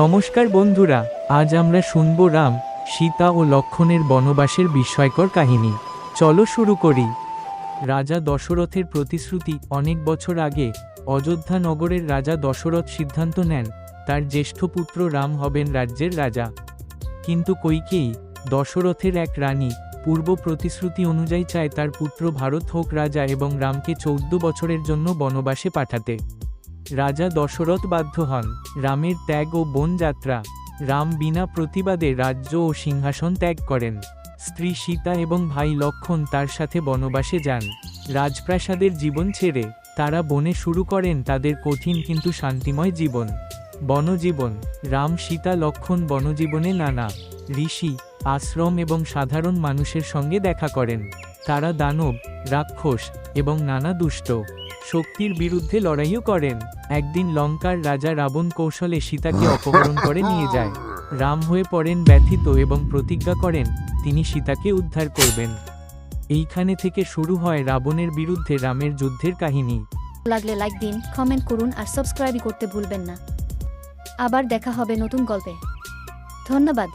নমস্কার বন্ধুরা, আজ আমরা শুনব রাম, সীতা ও লক্ষণের বনবাসের বিস্ময়কর কাহিনী। চলো শুরু করি। রাজা দশরথের প্রতিশ্রুতি অনেক বছর আগে অযোধ্যা নগরের রাজা দশরথ সিদ্ধান্ত নেন, তার জ্যেষ্ঠ পুত্র রাম হবেন রাজ্যের রাজা। কিন্তু কৈকেয়ী, দশরথের এক রানী, পূর্ব প্রতিশ্রুতি অনুযায়ী চায় তার পুত্র ভারত হোক রাজা এবং রামকে চৌদ্দ বছরের জন্য বনবাসে পাঠাতে। রাজা দশরথ বাধ্য হন। রামের ত্যাগ ও বন যাত্রা। রাম বিনা প্রতিবাদে রাজ্য ও সিংহাসন ত্যাগ করেন। স্ত্রী সীতা এবং ভাই লক্ষণ তার সাথে বনবাসে যান। রাজপ্রাসাদের জীবন ছেড়ে তারা বনে শুরু করেন তাদের কঠিন কিন্তু শান্তিময় জীবন। বনজীবন। রাম, সীতা, লক্ষণ বনজীবনে নানা ঋষি, আশ্রম এবং সাধারণ মানুষের সঙ্গে দেখা করেন। তারা দানব, রাক্ষস এবং নানা দুষ্ট। শক্তির বিরুদ্ধে লড়াইও করেন। একদিন লঙ্কার রাজা রাবণ কৌশলে সীতাকে অপহরণ করে নিয়ে যায়। রাম হয়ে পড়েন ব্যথিত এবং প্রতিজ্ঞা করেন, তিনি সীতাকে উদ্ধার করবেন। এইখানে থেকে শুরু হয় রাবণের বিরুদ্ধে রামের যুদ্ধের কাহিনী। লাগলে লাইক দিন কমেন্ট করুন আর সাবস্ক্রাইব করতে ভুলবেন না। আবার দেখা হবে নতুন গল্পে। ধন্যবাদ।